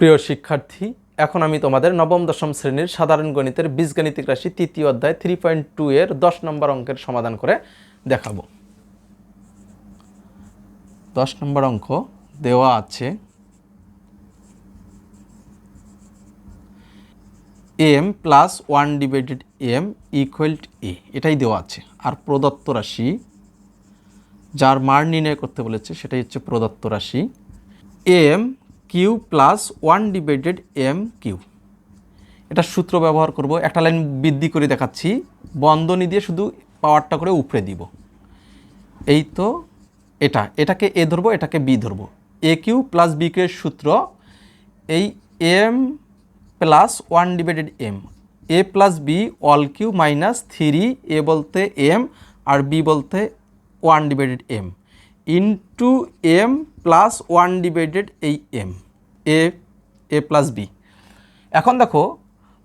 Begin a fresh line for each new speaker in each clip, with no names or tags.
প্রিয় শিক্ষার্থী, এখন আমি তোমাদের নবম, দশম শ্রেণির সাধারণ গণিতের বীজগাণিতিক রাশি তৃতীয় অধ্যায় থ্রি পয়েন্ট টু এর দশ নম্বর অঙ্কের সমাধান করে দেখাবো। দশ নম্বর অঙ্ক দেওয়া আছে M plus one divided M equal A এটাই দেওয়া আছে। আর প্রদত্ত রাশি, যার মান নির্ণয় করতে বলেছে, সেটাই হচ্ছে প্রদত্ত রাশি M Q plus one divided M Q এটা সূত্র ব্যবহার করব, একটা লাইন বৃদ্ধি করে দেখাচ্ছি। বন্ধনী দিয়ে শুধু পাওয়ারটা করে উপরে দিব। এই তো এটা, এটাকে এ ধরবো, এটাকে বি ধরবো। A Q plus B Q সূত্র, এই M plus one divided M A plus B all Q minus three A বলতে এম আর বি বলতে one divided M into M plus one divided এই M, A A plus B. এখন দেখো,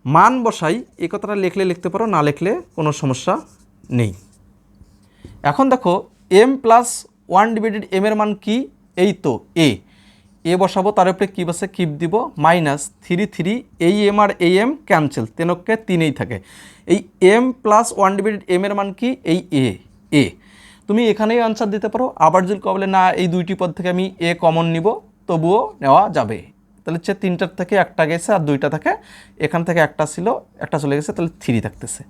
মান বসাই এই কথাটা লিখলে লিখতে পারো, না লিখলে কোনো সমস্যা নেই। এখন দেখো, M plus one divided M এর মান কি? এই তো, এ। এ বসাবো, তার উপরে কী বসে কিপ দিব, মাইনাস থ্রি থ্রি, এই এম আর এই এম ক্যান্সেল তেনকে তিনেই থাকে। এই M plus one divided M এর মান কি? এই এ এ। তুমি এখানেই আনসার দিতে পারো। আবার যদি কবলে না, এই দুইটি পদ থেকে আমি এ কমন নিব, তবুও নেওয়া যাবে। তাহলে হচ্ছে তিনটার থেকে একটা গেছে আর দুইটা থাকে, এখান থেকে একটা ছিল, একটা চলে গেছে, তাহলে থ্রি থাকতেছে।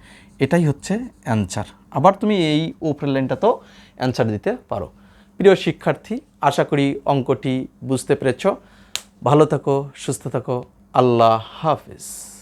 এটাই হচ্ছে অ্যান্সার আবার তুমি এই ওপরের লাইনটাতেও অ্যান্সার দিতে পারো। প্রিয় শিক্ষার্থী, আশা করি অঙ্কটি বুঝতে পেরেছ। ভালো থাকো, সুস্থ থাকো। আল্লাহ হাফিজ।